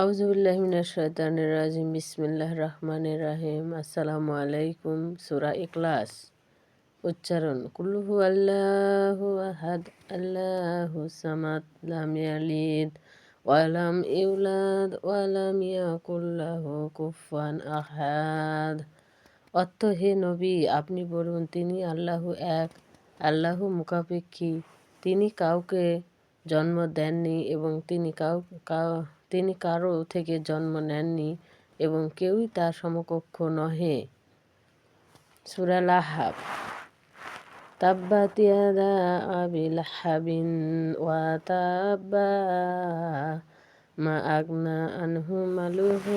আউজুবিল্লাহমিনাশাইতানির রাজিম বিসমিল্লাহ রহমানির রাহিম। আসসালামু আলাইকুম। সুরা ইখলাস। উচ্চারণ কুল্লুহু আল্লাহু আহাদ, আল্লাহু সামাদ, লাম ইয়ালিদ ওয়ালাম ইউলাদ ওয়ালাম ইয়াকুল্লাহু কুফান আহাদ। অর্থ হে নবী, আপনি বলুন, তিনি আল্লাহ এক, আল্লাহ মুখাপেক্ষী। তিনি কাউকে জন্ম দেননি এবং তিনি কাউ তিনি কারও থেকে জন্ম নেননি এবং কেউই তার সমকক্ষ নহে। সুরাল আহাব তাব্বাত ইয়াদা আবি লাহাবিন ওয়া তাব্বা মা আগনা আনহু মালুহু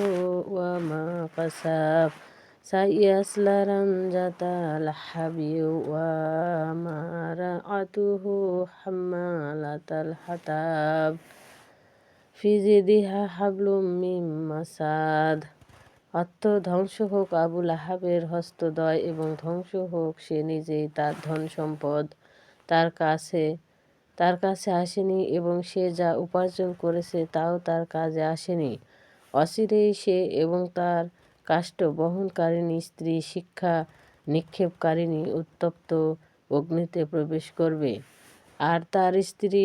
ওয়া মা কাসাব সাইয়াসলারান জাতা লাহাবি ওয়া মারাআতুহু হাম্মালাতাল হাতাব। ফিজিদিহা হাবলুম মিম মাসাদ। অর্থ, ধ্বংস হোক আবুল আহাবের হস্তদয় এবং ধ্বংস হোক সে নিজেই তার ধন সম্পদ। তার কাছে তার কাছে আসেনি এবং সে যা উপার্জন করেছে তাও তার কাজে আসেনি। অচিরেই সে এবং তার কাষ্ঠ বহনকারিণী, স্ত্রী, শিক্ষা নিক্ষেপকারিণী উত্তপ্ত অগ্নিতে প্রবেশ করবে। আর তার স্ত্রী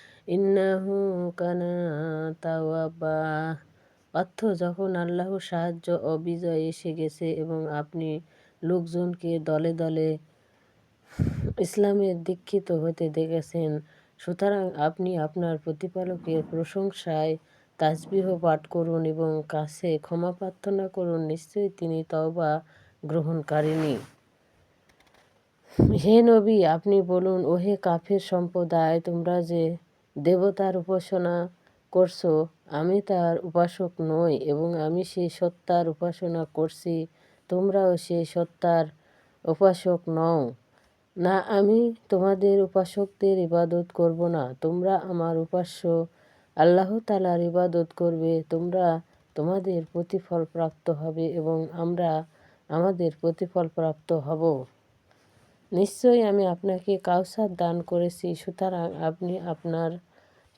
ইন্নাহু কানা তাওয়াবা। অর্থ, যখন আল্লাহর সাহায্য ও বিজয় এসে গেছে এবং আপনি লোকজনকে দলে দলে ইসলামের দীক্ষিত হতে দেখেছেন, সুতরাং আপনি আপনার প্রতিপালকের প্রশংসায় তাজবিহ পাঠ করুন এবং কাছে ক্ষমা প্রার্থনা করুন, নিশ্চয়ই তিনি তওবা গ্রহণকারিনী হে নবী, আপনি বলুন, ওহে কাফের সম্প্রদায়, তোমরা যে দেবতার উপাসনা করছ, আমি তার উপাসক নই এবং আমি সেই সত্তার উপাসনা করছি, তোমরাও সেই সত্তার উপাসক নও। না, আমি তোমাদের উপাসকদের ইবাদত করব না, তোমরা আমার উপাস্য, আল্লাহ তালার ইবাদত করবে, তোমরা তোমাদের প্রতিফল প্রাপ্ত হবে এবং আমরা আমাদের প্রতিফল প্রাপ্ত হব। নিশ্চয়ই আমি আপনাকে কাউসার দান করেছি। সুতরাং আপনি আপনার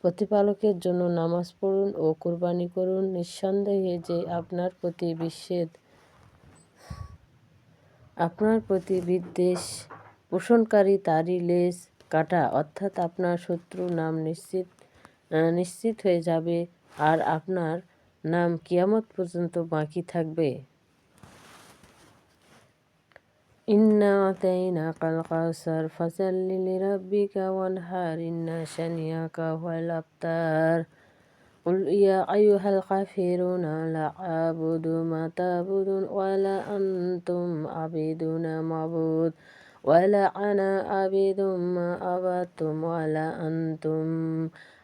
প্রতিপালকের জন্য নামাজ পড়ুন ও কোরবানি করুন। নিঃসন্দেহে যে আপনার প্রতি বিশ্বের আপনার প্রতি বিদ্বেষ পোষণকারী তারই লেজ কাটা, অর্থাৎ আপনার শত্রু নাম নিশ্চিত নিশ্চিত হয়ে যাবে আর আপনার নাম কিয়ামত পর্যন্ত বাকি থাকবে। أعطيناك القوثر فصل لربك وانهار إن شنيك هو الأبتر. قل يا أيها الكافرون لا أعبد ما تعبدون ولا أنتم عبيدون معبود ولا أنا عبيد ما عبدتم ولا أنتم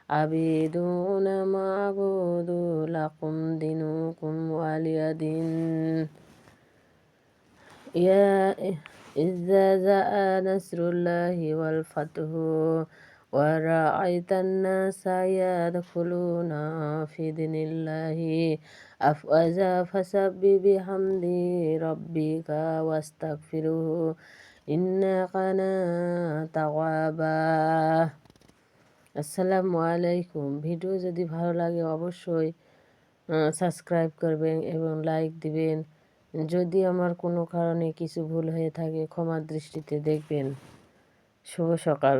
عبيدون ما أعبد لكم دينكم ولي دين. يا إذا جاء نصر الله والفتح ورأيت الناس يدخلون في دين الله أفواجا فسبح بحمد ربك واستغفره إنك كان توابا আসসালামু আলাইকুম ভিডিও যদি ভালো লাগে অবশ্যই সাবস্ক্রাইব করবেন এবং লাইক দিবেন যদি আমার কোনো কারণে কিছু ভুল হয়ে থাকে ক্ষমার দৃষ্টিতে দেখবেন। শুভ সকাল।